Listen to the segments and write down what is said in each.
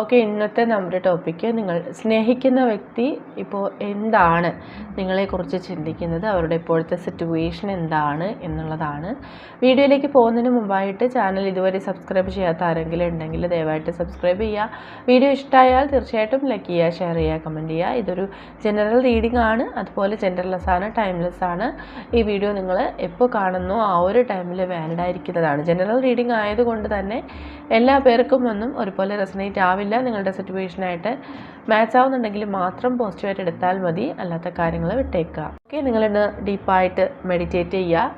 Okay ഇന്നത്തെ നമ്മുടെ topic നിങ്ങൾ സ്നേഹിക്കുന്ന വ്യക്തി ഇപ്പോൾ എന്താണ് നിങ്ങളെക്കുറിച്ച് ചിന്തിക്കുന്നത്? അവരുടെ ഇപ്പോഴത്തെ സിറ്റുവേഷൻ എന്താണ് എന്നുള്ളതാണ്. വീഡിയോയിലേക്ക് പോകുന്നതിന് മുമ്പായിട്ട് ചാനൽ ഇതുവരെ സബ്സ്ക്രൈബ് ചെയ്യാത്ത ആരെങ്കിലും ഉണ്ടെങ്കിൽ ദയവായിട്ട് സബ്സ്ക്രൈബ് ചെയ്യുക. വീഡിയോ ഇഷ്ടമായാൽ തീർച്ചയായിട്ടും ലൈക്ക് ചെയ്യുക ഷെയർ ചെയ്യുക കമന്റ് ചെയ്യുക. ഇതൊരു ജനറൽ റീഡിംഗ് ആണ്. അതുപോലെ ജെൻഡർലെസ് ആണ് ടൈംലെസ് ആണ്. ഈ വീഡിയോ നിങ്ങൾ എപ്പോൾ കാണുന്നോ ആ ഒരു ടൈമിൽ വാലിഡ് ആയിരിക്കുന്നതാണ്. ജനറൽ റീഡിംഗ് ആയതുകൊണ്ട് തന്നെ എല്ലാ പേർക്കും ഒന്നും ഒരുപോലെ റെസനേറ്റ് ആവില്ല. നിങ്ങളുടെ സിറ്റുവേഷനായിട്ട് മാച്ച് ആവുന്നുണ്ടെങ്കിൽ മാത്രം പോസിറ്റീവായിട്ട് എടുത്താൽ മതി. അല്ലാത്ത കാര്യങ്ങൾ വിട്ടേക്കുക. ഓക്കെ നിങ്ങളിന്ന് ഡീപ്പായിട്ട് മെഡിറ്റേറ്റ് ചെയ്യുക.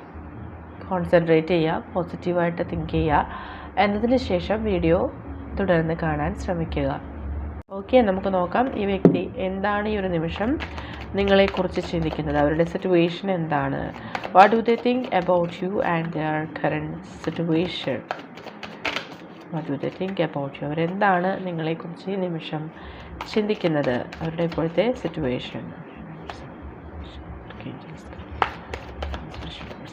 കോൺസെൻട്രേറ്റ് ചെയ്യുക. പോസിറ്റീവായിട്ട് തിങ്ക് ചെയ്യുക. എന്നതിന് ശേഷം വീഡിയോ തുടർന്ന് കാണാൻ ശ്രമിക്കുക. ഓക്കെ നമുക്ക് നോക്കാം. ഈ വ്യക്തി എന്താണ് ഈ ഒരു നിമിഷം നിങ്ങളെക്കുറിച്ച് ചിന്തിക്കുന്നത്? അവരുടെ സിറ്റുവേഷൻ എന്താണ്? What do they think about you and their current situation what you the think about you അവരെന്താണ് നിങ്ങളെക്കുറിച്ച് ഈ നിമിഷം ചിന്തിക്കുന്നത്? അവരുടെ ഇപ്പോഴത്തെ സിറ്റുവേഷൻ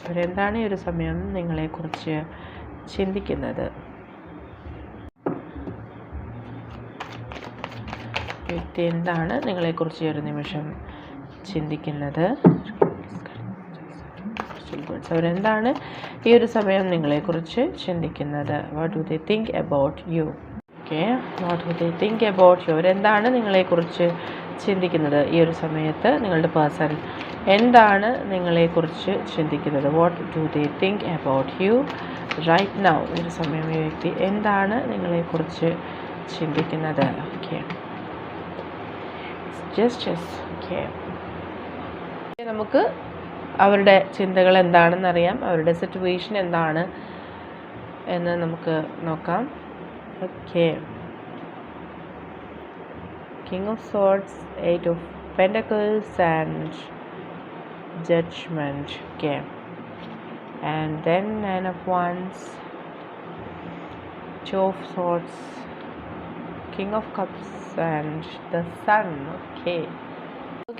അവരെന്താണ് ഈ ഒരു സമയം നിങ്ങളെക്കുറിച്ച് ചിന്തിക്കുന്നത്? വ്യക്തി എന്താണ് നിങ്ങളെക്കുറിച്ച് ഈ ഒരു നിമിഷം ചിന്തിക്കുന്നത്? അവരെന്താണ് ഈ ഒരു സമയം നിങ്ങളെക്കുറിച്ച് ചിന്തിക്കുന്നത്. What do they think about you okay what do they think about you അവരെന്താണ് നിങ്ങളെക്കുറിച്ച് ചിന്തിക്കുന്നത്? ഈ ഒരു സമയത്ത് നിങ്ങളുടെ പേഴ്സൺ എന്താണ് നിങ്ങളെക്കുറിച്ച് ചിന്തിക്കുന്നത്? What do they think about you right now ഈ ഒരു സമയം ഈ വ്യക്തി എന്താണ് നിങ്ങളെക്കുറിച്ച് ചിന്തിക്കുന്നത്? ഓക്കെ ജസ്റ്റ് ജസ്റ്റ് ഓക്കെ നമുക്ക് അവരുടെ ചിന്തകൾ എന്താണെന്നറിയാം അവരുടെ സിറ്റുവേഷൻ എന്താണ് എന്ന് നമുക്ക് നോക്കാം. Okay king of swords eight of pentacles and judgement okay and then nine of wands two of swords king of cups and the sun okay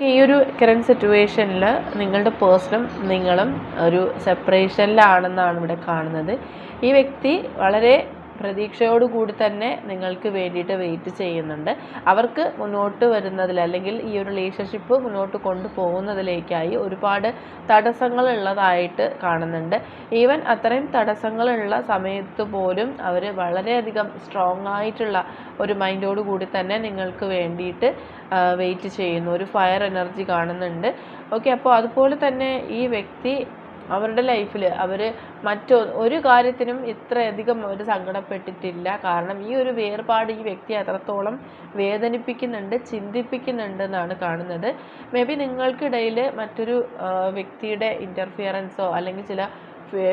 ഈ ഒരു കറണ്ട് സിറ്റുവേഷനിൽ നിങ്ങളുടെ പേഴ്സണും നിങ്ങളും ഒരു സെപ്പറേഷനിലാണെന്നാണ് ഇവിടെ കാണുന്നത്. ഈ വ്യക്തി വളരെ പ്രതീക്ഷയോടുകൂടി തന്നെ നിങ്ങൾക്ക് വേണ്ടിയിട്ട് വെയിറ്റ് ചെയ്യുന്നുണ്ട്. അവർക്ക് മുന്നോട്ട് വരുന്നതിൽ അല്ലെങ്കിൽ ഈ ഒരു റിലേഷൻഷിപ്പ് മുന്നോട്ട് കൊണ്ടുപോകുന്നതിലേക്കായി ഒരുപാട് തടസ്സങ്ങൾ ഉള്ളതായിട്ട് കാണുന്നുണ്ട്. ഈവൻ അത്രയും തടസ്സങ്ങളുള്ള സമയത്ത് പോലും അവർ വളരെയധികം സ്ട്രോങ് ആയിട്ടുള്ള ഒരു മൈൻഡോട് കൂടി തന്നെ നിങ്ങൾക്ക് വേണ്ടിയിട്ട് വെയിറ്റ് ചെയ്യുന്നു. ഒരു ഫയർ എനർജി കാണുന്നുണ്ട്. ഓക്കെ അപ്പോൾ അതുപോലെ തന്നെ ഈ വ്യക്തി അവരുടെ ലൈഫിൽ അവർ മറ്റൊ ഒരു കാര്യത്തിനും ഇത്രയധികം അവർ സങ്കടപ്പെട്ടിട്ടില്ല. കാരണം ഈ ഒരു വേർപാട് ഈ വ്യക്തി അത്രത്തോളം വേദനിപ്പിക്കുന്നുണ്ട് ചിന്തിപ്പിക്കുന്നുണ്ട് എന്നാണ് കാണുന്നത്. മേ ബി നിങ്ങൾക്കിടയിൽ മറ്റൊരു വ്യക്തിയുടെ ഇന്റർഫിയറൻസോ അല്ലെങ്കിൽ ചില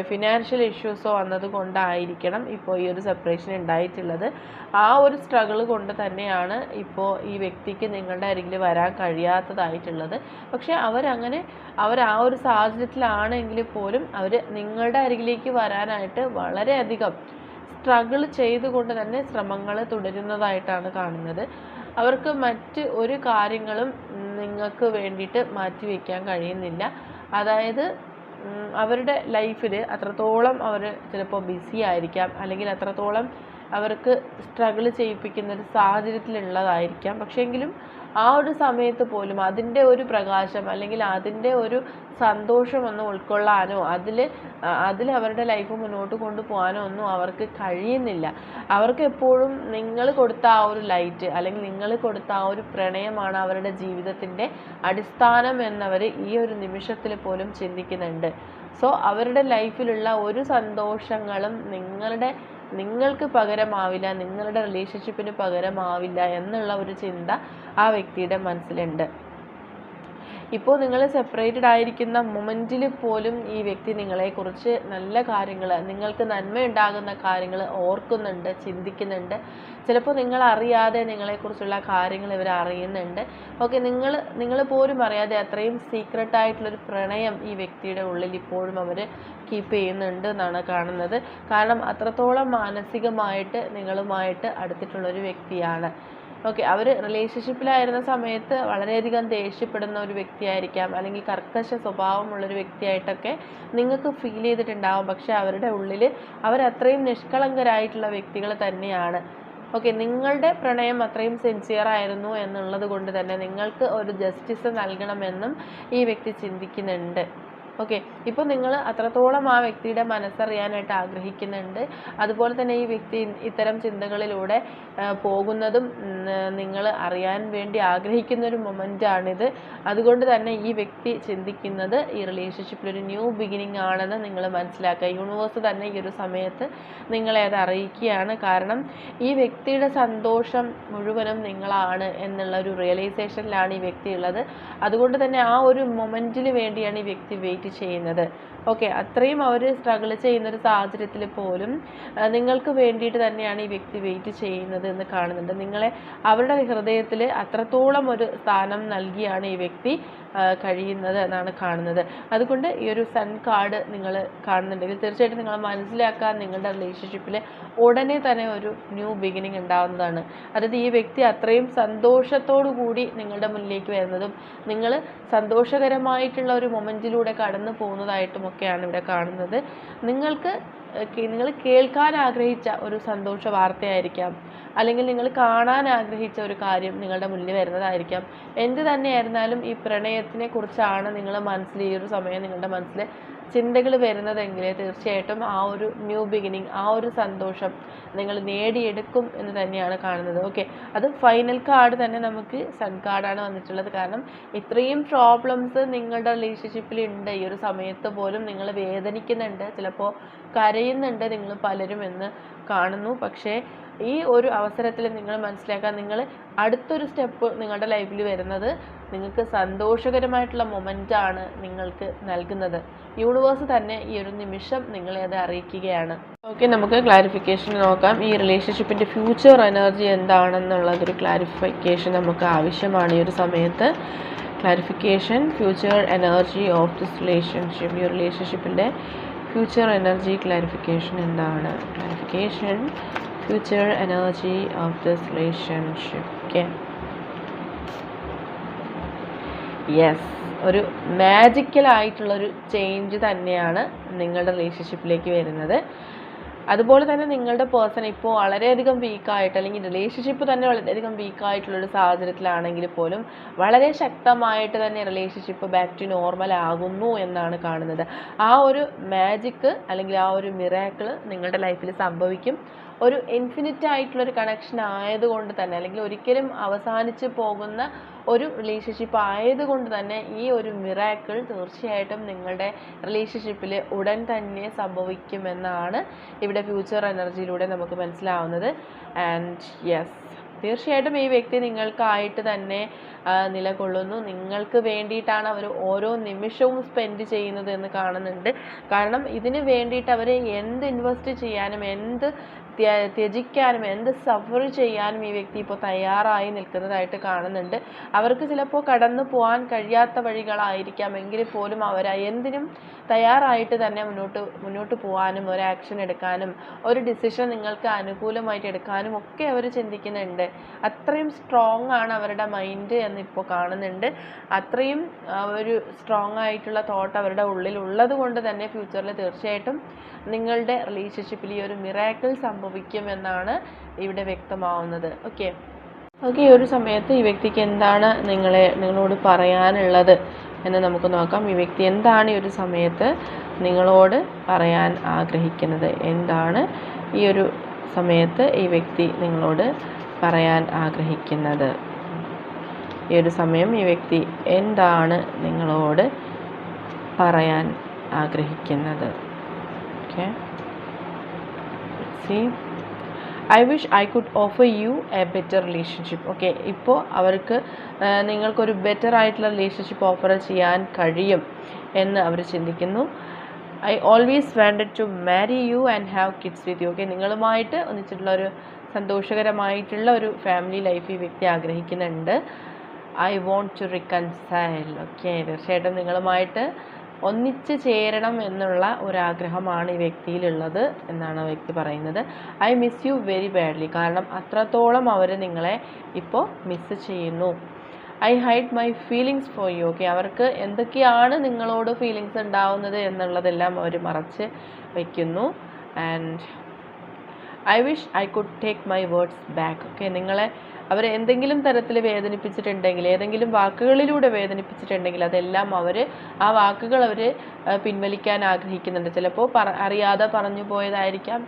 ഫിനാൻഷ്യൽ ഇഷ്യൂസോ വന്നത് കൊണ്ടായിരിക്കണം ഇപ്പോൾ ഈ ഒരു സെപ്പറേഷൻ ഉണ്ടായിട്ടുള്ളത് ആ ഒരു സ്ട്രഗിൾ കൊണ്ട് തന്നെയാണ് ഇപ്പോൾ ഈ വ്യക്തിക്ക് നിങ്ങളുടെ അരികിൽ വരാൻ കഴിയാത്തതായിട്ടുള്ളത്. പക്ഷേ അവരങ്ങനെ അവർ ആ ഒരു സാഹചര്യത്തിലാണെങ്കിൽ പോലും അവർ നിങ്ങളുടെ അരികിലേക്ക് വരാനായിട്ട് വളരെയധികം സ്ട്രഗിൾ ചെയ്തുകൊണ്ട് തന്നെ ശ്രമങ്ങൾ തുടരുന്നതായിട്ടാണ് കാണുന്നത്. അവർക്ക് മറ്റ് ഒരു കാര്യങ്ങളും നിങ്ങൾക്ക് വേണ്ടിയിട്ട് മാറ്റിവെക്കാൻ കഴിയുന്നില്ല. അതായത് അവരുടെ ലൈഫിൽ അത്രത്തോളം അവർ ചിലപ്പോൾ ബിസി ആയിരിക്കാം. അല്ലെങ്കിൽ അത്രത്തോളം അവർക്ക് സ്ട്രഗിൾ ചെയ്യിപ്പിക്കുന്ന ഒരു സാഹചര്യത്തിലുള്ളതായിരിക്കാം. പക്ഷേങ്കിലും ആ ഒരു സമയത്ത് പോലും അതിന്റെ ഒരു പ്രകാശം അല്ലെങ്കിൽ അതിന്റെ ഒരു സന്തോഷം ഒന്ന് ഉൾക്കൊള്ളാനോ അതിൽ അതിൽ അവരുടെ ലൈഫ് മുന്നോട്ട് കൊണ്ടുപോകാനോ ഒന്നും അവർക്ക് കഴിയുന്നില്ല. അവർക്ക് എപ്പോഴും നിങ്ങൾ കൊടുത്ത ആ ഒരു ലൈറ്റ് അല്ലെങ്കിൽ നിങ്ങൾ കൊടുത്ത ആ ഒരു പ്രണയമാണ് അവരുടെ ജീവിതത്തിന്റെ അടിസ്ഥാനം എന്നവർ ഈ ഒരു നിമിഷത്തിൽ പോലും ചിന്തിക്കുന്നുണ്ട്. സോ അവരുടെ ലൈഫിലുള്ള ഒരു സന്തോഷങ്ങളും നിങ്ങളുടെ നിങ്ങൾക്ക് പകരമാവില്ല നിങ്ങളുടെ റിലേഷൻഷിപ്പിന് പകരമാവില്ല എന്നുള്ള ഒരു ചിന്ത ആ വ്യക്തിയുടെ മനസ്സിലുണ്ട്. ഇപ്പോൾ നിങ്ങൾ സെപ്പറേറ്റഡ് ആയിരിക്കുന്ന മൊമെന്റിൽ പോലും ഈ വ്യക്തി നിങ്ങളെക്കുറിച്ച് നല്ല കാര്യങ്ങൾ നിങ്ങൾക്ക് നന്മയുണ്ടാകുന്ന കാര്യങ്ങൾ ഓർക്കുന്നുണ്ട് ചിന്തിക്കുന്നുണ്ട്. ചിലപ്പോൾ നിങ്ങൾ അറിയാതെ നിങ്ങളെക്കുറിച്ചുള്ള കാര്യങ്ങൾ ഇവർ അറിയുന്നുണ്ട്. ഓക്കെ നിങ്ങൾ നിങ്ങൾ പോലും അറിയാതെ അത്രയും സീക്രട്ട് ആയിട്ടുള്ളൊരു പ്രണയം ഈ വ്യക്തിയുടെ ഉള്ളിൽ ഇപ്പോഴും അവർ കീപ്പ് ചെയ്യുന്നുണ്ട് എന്നാണ് കാണുന്നത്. കാരണം അത്രത്തോളം മാനസികമായിട്ട് നിങ്ങളുമായിട്ട് അടുത്തിട്ടുള്ളൊരു വ്യക്തിയാണ്. ഓക്കെ അവർ റിലേഷൻഷിപ്പിലായിരുന്ന സമയത്ത് വളരെയധികം ദേഷ്യപ്പെടുന്ന ഒരു വ്യക്തിയായിരിക്കാം. അല്ലെങ്കിൽ കർക്കശ സ്വഭാവമുള്ള ഒരു വ്യക്തിയായിട്ടൊക്കെ നിങ്ങൾക്ക് ഫീൽ ചെയ്തിട്ടുണ്ടാവും. പക്ഷേ അവരുടെ ഉള്ളിൽ അവരത്രയും നിഷ്കളങ്കരായിട്ടുള്ള വ്യക്തികൾ തന്നെയാണ്. ഓക്കെ നിങ്ങളുടെ പ്രണയം അത്രയും സിൻസിയർ ആയിരുന്നു എന്നുള്ളത് കൊണ്ട് തന്നെ നിങ്ങൾക്ക് ഒരു ജസ്റ്റിസ് നൽകണമെന്നും ഈ വ്യക്തി ചിന്തിക്കുന്നുണ്ട്. ഓക്കെ. ഇപ്പോൾ നിങ്ങൾ അത്രത്തോളം ആ വ്യക്തിയുടെ മനസ്സറിയാനായിട്ട് ആഗ്രഹിക്കുന്നുണ്ട്. അതുപോലെ തന്നെ ഈ വ്യക്തി ഇത്തരം ചിന്തകളിലൂടെ പോകുന്നതും നിങ്ങൾ അറിയാൻ വേണ്ടി ആഗ്രഹിക്കുന്ന ഒരു മൊമെന്റാണിത് അതുകൊണ്ട് തന്നെ ഈ വ്യക്തി ചിന്തിക്കുന്നത് ഈ റിലേഷൻഷിപ്പിൽ ഒരു ന്യൂ ബിഗിനിങ് ആണെന്ന് നിങ്ങൾ മനസ്സിലാക്കുക. യൂണിവേഴ്സ് തന്നെ ഈ ഒരു സമയത്ത് നിങ്ങളെ അത് അറിയിക്കുകയാണ്. കാരണം ഈ വ്യക്തിയുടെ സന്തോഷം മുഴുവനും നിങ്ങളാണ് എന്നുള്ള ഒരു റിയലൈസേഷനിലാണ് ഈ വ്യക്തി ഉള്ളത്. അതുകൊണ്ട് തന്നെ ആ ഒരു മൊമെന്റിന് വേണ്ടിയാണ് ഈ വ്യക്തി വെയിറ്റ് ചെയ്യുന്നത്. ഓക്കെ അത്രയും അവർ സ്ട്രഗിൾ ചെയ്യുന്ന ഒരു സാഹചര്യത്തിൽ പോലും നിങ്ങൾക്ക് വേണ്ടിയിട്ട് തന്നെയാണ് ഈ വ്യക്തി വെയിറ്റ് ചെയ്യുന്നത് എന്ന് കാണുന്നുണ്ട്. നിങ്ങളെ അവരുടെ ഹൃദയത്തിൽ അത്രത്തോളം ഒരു സ്ഥാനം നൽകിയാണ് ഈ വ്യക്തി കഴിയുന്നത് എന്നാണ് കാണുന്നത്. അതുകൊണ്ട് ഈ ഒരു സൺ കാർഡ് നിങ്ങൾ കാണുന്നുണ്ടെങ്കിൽ തീർച്ചയായിട്ടും നിങ്ങൾ മനസ്സിലാക്കാൻ നിങ്ങളുടെ റിലേഷൻഷിപ്പിൽ ഉടനെ തന്നെ ഒരു ന്യൂ ബിഗിനിങ് ഉണ്ടാവുന്നതാണ്. അതായത് ഈ വ്യക്തി അത്രയും സന്തോഷത്തോടു കൂടി നിങ്ങളുടെ മുന്നിലേക്ക് വരുന്നതും നിങ്ങൾ സന്തോഷകരമായിട്ടുള്ള ഒരു മൊമെന്റിലൂടെ കടന്നു പോകുന്നതായിട്ടും ഒക്കെയാണ് ഇവിടെ കാണുന്നത്. നിങ്ങൾക്ക് നിങ്ങൾ കേൾക്കാൻ ആഗ്രഹിച്ച ഒരു സന്തോഷ വാർത്തയായിരിക്കാം. അല്ലെങ്കിൽ നിങ്ങൾ കാണാൻ ആഗ്രഹിച്ച ഒരു കാര്യം നിങ്ങളുടെ മുന്നിൽ വരുന്നതായിരിക്കാം. എന്ത് തന്നെയായിരുന്നാലും ഈ പ്രണയത്തിനെ കുറിച്ചാണ് നിങ്ങളുടെ മനസ്സിൽ ഈ ഒരു സമയം നിങ്ങളുടെ മനസ്സിൽ ചിന്തകൾ വരുന്നതെങ്കിൽ തീർച്ചയായിട്ടും ആ ഒരു ന്യൂ ബിഗിനിങ് ആ ഒരു സന്തോഷം നിങ്ങൾ നേടിയെടുക്കും എന്ന് തന്നെയാണ് കാണുന്നത്. ഓക്കെ അത് ഫൈനൽ കാർഡ് തന്നെ നമുക്ക് സൺ കാർഡാണ് വന്നിട്ടുള്ളത്. കാരണം ഇത്രയും പ്രോബ്ലംസ് നിങ്ങളുടെ റിലേഷൻഷിപ്പിൽ ഉണ്ട്. ഈ ഒരു സമയത്ത് പോലും നിങ്ങൾ വേദനിക്കുന്നുണ്ട്. ചിലപ്പോൾ കരയുന്നുണ്ട് നിങ്ങൾ പലരും എന്ന് കാണുന്നു. പക്ഷേ ഈ ഒരു അവസരത്തിൽ നിങ്ങൾ മനസ്സിലാക്കുക നിങ്ങൾ അടുത്തൊരു സ്റ്റെപ്പ് നിങ്ങളുടെ ലൈഫിൽ വരുന്നത് നിങ്ങൾക്ക് സന്തോഷകരമായിട്ടുള്ള മൊമെന്റാണ് നിങ്ങൾക്ക് നൽകുന്നത്. യൂണിവേഴ്സ് തന്നെ ഈ ഒരു നിമിഷം നിങ്ങളെ അത് അറിയിക്കുകയാണ്. ഓക്കെ നമുക്ക് ക്ലാരിഫിക്കേഷൻ നോക്കാം. ഈ റിലേഷൻഷിപ്പിന്റെ ഫ്യൂച്ചർ എനർജി എന്താണെന്നുള്ളതൊരു ക്ലാരിഫിക്കേഷൻ നമുക്ക് ആവശ്യമാണ് ഈ ഒരു സമയത്ത്. Clarification future energy of this relationship ഈ റിലേഷൻഷിപ്പിന്റെ ഫ്യൂച്ചർ എനർജി ക്ലാരിഫിക്കേഷൻ എന്താണ്? Clarification future energy of this relationship okay yes ഒരു മാജിക്കലായിട്ടുള്ളൊരു ചേഞ്ച് തന്നെയാണ് നിങ്ങളുടെ റിലേഷൻഷിപ്പിലേക്ക് വരുന്നത്. അതുപോലെ തന്നെ നിങ്ങളുടെ പേഴ്സൺ ഇപ്പോൾ വളരെയധികം വീക്കായിട്ട് അല്ലെങ്കിൽ റിലേഷൻഷിപ്പ് തന്നെ വളരെയധികം വീക്കായിട്ടുള്ളൊരു സാഹചര്യത്തിലാണെങ്കിൽ പോലും വളരെ ശക്തമായിട്ട് തന്നെ റിലേഷൻഷിപ്പ് ബാക്ക് ടു നോർമൽ ആകുന്നു എന്നാണ് കാണുന്നത്. ആ ഒരു മാജിക്ക് അല്ലെങ്കിൽ ആ ഒരു മിറാക്കിൾ നിങ്ങളുടെ ലൈഫിൽ സംഭവിക്കും. ഒരു ഇൻഫിനിറ്റ് ആയിട്ടുള്ളൊരു കണക്ഷൻ ആയതുകൊണ്ട് തന്നെ അല്ലെങ്കിൽ ഒരിക്കലും അവസാനിച്ച് പോകുന്ന ഒരു റിലേഷൻഷിപ്പ് ആയതുകൊണ്ട് തന്നെ ഈ ഒരു മിറാക്കിൾ തീർച്ചയായിട്ടും നിങ്ങളുടെ റിലേഷൻഷിപ്പിൽ ഉടൻ തന്നെ സംഭവിക്കുമെന്നാണ് ഇവിടെ ഫ്യൂച്ചർ എനർജിയിലൂടെ നമുക്ക് മനസ്സിലാവുന്നത്. ആൻഡ് യെസ് തീർച്ചയായിട്ടും ഈ വ്യക്തി നിങ്ങൾക്കായിട്ട് തന്നെ നിലകൊള്ളുന്നു. നിങ്ങൾക്ക് വേണ്ടിയിട്ടാണ് അവർ ഓരോ നിമിഷവും സ്പെൻഡ് ചെയ്യുന്നത് എന്ന് കാണുന്നുണ്ട്. കാരണം ഇതിന് വേണ്ടിയിട്ട് അവർ എന്ത് ഇൻവെസ്റ്റ് ചെയ്യാനും എന്ത് ത്യജിക്കാനും എന്ത് സഫർ ചെയ്യാനും ഈ വ്യക്തി ഇപ്പോൾ തയ്യാറായി നിൽക്കുന്നതായിട്ട് കാണുന്നുണ്ട്. അവർക്ക് ചിലപ്പോൾ കടന്നു പോകാൻ കഴിയാത്ത വഴികളായിരിക്കാം. എങ്കിൽ പോലും അവർ എന്തിനും തയ്യാറായിട്ട് തന്നെ മുന്നോട്ട് മുന്നോട്ട് പോകാനും ഒരു ആക്ഷൻ എടുക്കാനും ഒരു ഡിസിഷൻ നിങ്ങൾക്ക് അനുകൂലമായിട്ട് എടുക്കാനും ഒക്കെ അവർ ചിന്തിക്കുന്നുണ്ട്. അത്രയും സ്ട്രോങ് ആണ് അവരുടെ മൈൻഡ് എന്ന് എന്നിപ്പോൾ കാണുന്നുണ്ട്. അത്രയും ഒരു സ്ട്രോങ് ആയിട്ടുള്ള തോട്ട് അവരുടെ ഉള്ളിൽ ഉള്ളത് കൊണ്ട് തന്നെ ഫ്യൂച്ചറിൽ തീർച്ചയായിട്ടും നിങ്ങളുടെ റിലേഷൻഷിപ്പിൽ ഈ ഒരു മിറാക്കിൾ സംഭവിക്കുമെന്നാണ് ഇവിടെ വ്യക്തമാവുന്നത്. ഓക്കെ ഓക്കെ ഈ ഒരു സമയത്ത് ഈ വ്യക്തിക്ക് എന്താണ് നിങ്ങളെ നിങ്ങളോട് പറയാനുള്ളത് എന്ന് നമുക്ക് നോക്കാം. ഈ വ്യക്തി എന്താണ് ഈ ഒരു സമയത്ത് നിങ്ങളോട് പറയാൻ ആഗ്രഹിക്കുന്നത്? എന്താണ് ഈ ഒരു സമയത്ത് ഈ വ്യക്തി നിങ്ങളോട് പറയാൻ ആഗ്രഹിക്കുന്നത്? ഈ ഒരു സമയം ഈ വ്യക്തി എന്താണ് നിങ്ങളോട് പറയാൻ ആഗ്രഹിക്കുന്നത്? Okay see I wish I could offer you a better relationship okay ഇപ്പോൾ അവർക്ക് നിങ്ങൾക്കൊരു ബെറ്റർ ആയിട്ടുള്ള റിലേഷൻഷിപ്പ് ഓഫർ ചെയ്യാൻ കഴിയും എന്ന് അവർ ചിന്തിക്കുന്നു. I always wanted to marry you and have kids with you okay നിങ്ങളുമായിട്ട് ഒന്നിച്ചിട്ടുള്ള ഒരു സന്തോഷകരമായിട്ടുള്ള ഒരു ഫാമിലി ലൈഫ് ഈ വ്യക്തി ആഗ്രഹിക്കുന്നുണ്ട്. I want to reconcile okay തീർച്ചയായിട്ടും നിങ്ങളുമായിട്ട് ഒന്നിച്ച് ചേരണം എന്നുള്ള ഒരാഗ്രഹമാണ് ഈ വ്യക്തിയിലുള്ളത് എന്നാണ് ആ വ്യക്തി പറയുന്നത്. I miss you very badly കാരണം അത്രത്തോളം അവർ നിങ്ങളെ ഇപ്പോൾ മിസ് ചെയ്യുന്നു. I hide my feelings for you okay അവർക്ക് എന്തൊക്കെയാണ് നിങ്ങളോട് ഫീലിങ്സ് ഉണ്ടാവുന്നത് എന്നുള്ളതെല്ലാം അവർ മറച്ച് വയ്ക്കുന്നു and I wish I could take my words back okay നിങ്ങളെ അവർ എന്തെങ്കിലും തരത്തിൽ വേദനിപ്പിച്ചിട്ടുണ്ടെങ്കിൽ ഏതെങ്കിലും വാക്കുകളിലൂടെ വേദനിപ്പിച്ചിട്ടുണ്ടെങ്കിൽ അതെല്ലാം അവർ ആ വാക്കുകൾ അവർ പിൻവലിക്കാൻ ആഗ്രഹിക്കുന്നുണ്ട്. ചിലപ്പോൾ പറ അറിയാതെ പറഞ്ഞു പോയതായിരിക്കാം.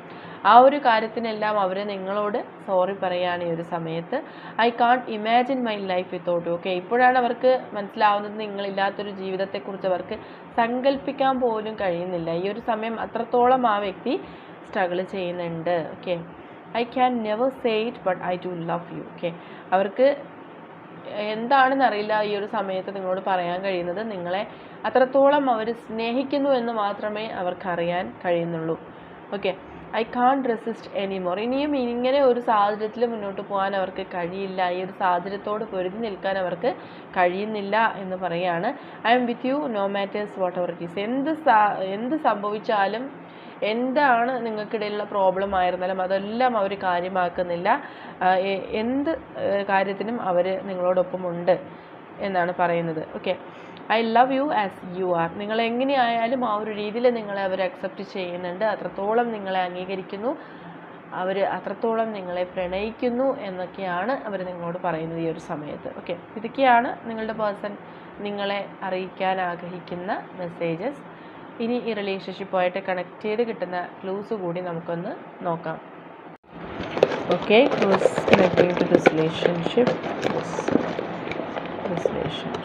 ആ ഒരു കാര്യത്തിനെല്ലാം അവർ നിങ്ങളോട് സോറി പറയുകയാണ് ഈ ഒരു സമയത്ത്. I can't imagine my life without okay ഇപ്പോഴാണ് അവർക്ക് മനസ്സിലാവുന്നത് നിങ്ങളില്ലാത്തൊരു ജീവിതത്തെക്കുറിച്ച് അവർക്ക് സങ്കല്പിക്കാൻ പോലും കഴിയുന്നില്ല. ഈ ഒരു സമയം അത്രത്തോളം ആ വ്യക്തി സ്ട്രഗിൾ ചെയ്യുന്നുണ്ട്. Okay I can never say it but I do love you okay അവർക്ക് എന്താണെന്ന് അറിയില്ല ഈ ഒരു സമയത്ത് നിങ്ങളോട് പറയാൻ കഴിയുന്നത്. നിങ്ങളെ അത്രത്തോളം അവർ സ്നേഹിക്കുന്നു എന്ന് മാത്രമേ അവർക്കറിയാൻ കഴിയുന്നുള്ളൂ okay I can't resist anymore ഇനിയും ഇങ്ങനെ ഒരു സാഹചര്യത്തിൽ മുന്നോട്ട് പോകാൻ അവർക്ക് കഴിയില്ല. ഈ ഒരു സാഹചര്യത്തോട് പൊരുതി നിൽക്കാൻ അവർക്ക് കഴിയുന്നില്ല എന്ന് പറയുകയാണ്. I am with you no matters what ever it is എന്ത് എന്ത് സംഭവിച്ചാലും എന്താണ് നിങ്ങൾക്കിടയിലുള്ള പ്രോബ്ലം ആയിരുന്നാലും അതെല്ലാം അവർ കാര്യമാക്കുന്നില്ല. എന്ത് കാര്യത്തിനും അവർ നിങ്ങളോടൊപ്പം ഉണ്ട് എന്നാണ് പറയുന്നത്. Okay I love you as you are നിങ്ങൾ എങ്ങനെയായാലും ആ ഒരു രീതിയിൽ നിങ്ങളെ അവർ അക്സെപ്റ്റ് ചെയ്യുന്നുണ്ട്. അത്രത്തോളം നിങ്ങളെ അംഗീകരിക്കുന്നു. അവർ അത്രത്തോളം നിങ്ങളെ പ്രണയിക്കുന്നു എന്നൊക്കെയാണ് അവർ നിങ്ങളോട് പറയുന്നത് ഈ ഒരു സമയത്ത്. ഓക്കെ ഇതൊക്കെയാണ് നിങ്ങളുടെ പേഴ്സൺ നിങ്ങളെ അറിയിക്കാൻ ആഗ്രഹിക്കുന്ന മെസ്സേജസ് ഇനി ഈ റിലേഷൻഷിപ്പുമായിട്ട് കണക്ട് ചെയ്ത് കിട്ടുന്ന ക്ലൂസ് കൂടി നമുക്കൊന്ന് നോക്കാം. Okay clues to relationship relationship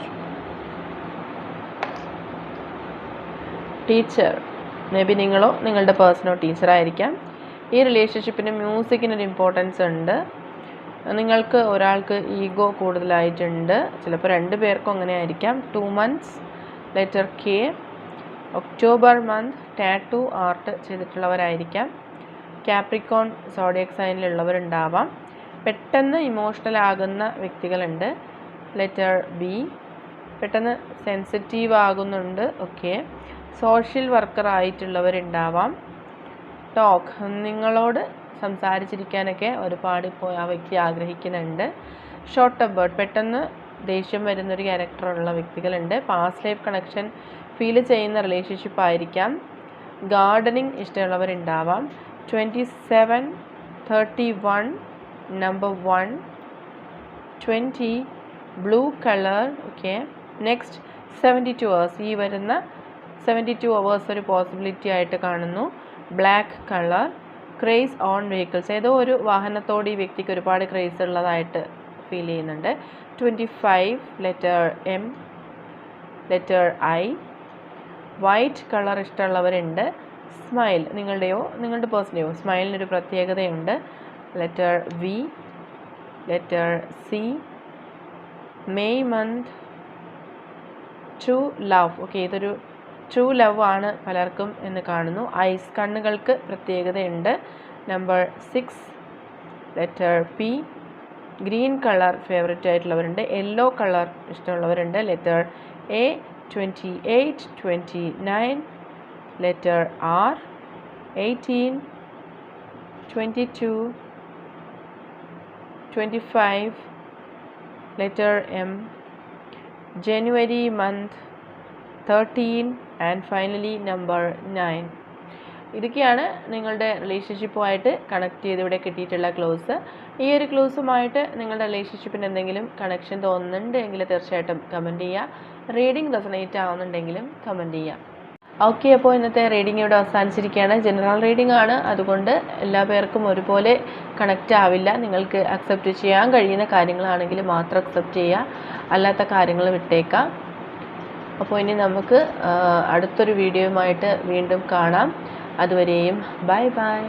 teacher may be നിങ്ങളോ നിങ്ങളുടെ പേഴ്സണോ ടീച്ചറായിരിക്കാം ഈ റിലേഷൻഷിപ്പിന് മ്യൂസിക്കിനൊരു ഇമ്പോർട്ടൻസ് ഉണ്ട്. നിങ്ങൾക്ക് ഒരാൾക്ക് ഈഗോ കൂടുതലായിട്ടുണ്ട്. ചിലപ്പോൾ രണ്ട് പേർക്കും അങ്ങനെ ആയിരിക്കാം two months letter K October month tattoo art ചെയ്തിട്ടുള്ളവരായിരിക്കാം. Capricorn zodiac സൈനിലുള്ളവരുണ്ടാവാം. പെട്ടെന്ന് ഇമോഷണൽ ആകുന്ന വ്യക്തികളുണ്ട്. Letter B. പെട്ടെന്ന് സെൻസിറ്റീവ് ആകുന്നുണ്ട് ഓക്കെ സോഷ്യൽ വർക്കർ ആയിട്ടുള്ളവരുണ്ടാവാം. ടോക്ക്. നിങ്ങളോട് സംസാരിച്ചിരിക്കാനൊക്കെ ഒരുപാട് ഇപ്പോൾ ആ വ്യക്തി ആഗ്രഹിക്കുന്നുണ്ട്. ഷോർട്ട് ബേർഡ് പെട്ടെന്ന് ദേഷ്യം വരുന്നൊരു ക്യാരക്ടറുള്ള വ്യക്തികളുണ്ട്. പാസ്റ്റ് ലൈഫ് കണക്ഷൻ ഫീൽ ചെയ്യുന്ന റിലേഷൻഷിപ്പ് ആയിരിക്കാം. Gardening ഇഷ്ടമുള്ളവരുണ്ടാവാം. Twenty seven thirty one number one twenty blue colour okay next seventy two hours ഈ വരുന്ന സെവന്റി ടു അവേഴ്സ് ഒരു പോസിബിലിറ്റി ആയിട്ട് കാണുന്നു. Black colour craze on vehicles ഏതോ ഒരു വാഹനത്തോട് ഈ വ്യക്തിക്ക് ഒരുപാട് ക്രേസ് ഉള്ളതായിട്ട് ഫീൽ ചെയ്യുന്നുണ്ട്. Twenty five letter M letter I white colour ഇഷ്ടമുള്ളവരുണ്ട്. Smile നിങ്ങളുടെയോ നിങ്ങളുടെ പേഴ്സന്റെയോ സ്മൈലിനൊരു പ്രത്യേകതയുണ്ട്. Letter V letter C May month true love okay ഇതൊരു ടു ലവ് ആണ് പലർക്കും എന്ന് കാണുന്നു. ഐസ് കണ്ണുകൾക്ക് പ്രത്യേകതയുണ്ട്. Number six letter P green colour favourite ആയിട്ടുള്ളവരുണ്ട്. Yellow colour ഇഷ്ടമുള്ളവരുണ്ട്. Letter A twenty eight twenty nine letter R eighteen twenty two twenty five letter M January month thirteen and finally number nine ഇതൊക്കെയാണ് നിങ്ങളുടെ റിലേഷൻഷിപ്പുമായിട്ട് connect ചെയ്ത് ഇവിടെ കിട്ടിയിട്ടുള്ള close ഈ ഒരു ക്ലൂസുമായിട്ട് നിങ്ങളുടെ റിലേഷൻഷിപ്പിന് എന്തെങ്കിലും connection തോന്നുന്നുണ്ട് എങ്കിൽ തീർച്ചയായിട്ടും കമന്റ് ചെയ്യുക. റീഡിംഗ് റെസനേറ്റ് ആവുന്നുണ്ടെങ്കിലും കമന്റ് ചെയ്യുക. ഓക്കെ അപ്പോൾ ഇന്നത്തെ റീഡിംഗ് ഇവിടെ അവസാനിച്ചിരിക്കുകയാണ്. ജനറൽ റീഡിംഗ് ആണ്. അതുകൊണ്ട് എല്ലാ പേർക്കും ഒരുപോലെ കണക്റ്റ് ആവില്ല. നിങ്ങൾക്ക് അക്സെപ്റ്റ് ചെയ്യാൻ കഴിയുന്ന കാര്യങ്ങളാണെങ്കിൽ മാത്രം അക്സെപ്റ്റ് ചെയ്യുക. അല്ലാത്ത കാര്യങ്ങൾ വിട്ടേക്കാം. അപ്പോൾ ഇനി നമുക്ക് അടുത്തൊരു വീഡിയോയുമായിട്ട് വീണ്ടും കാണാം. അതുവരെയും ബൈ ബൈ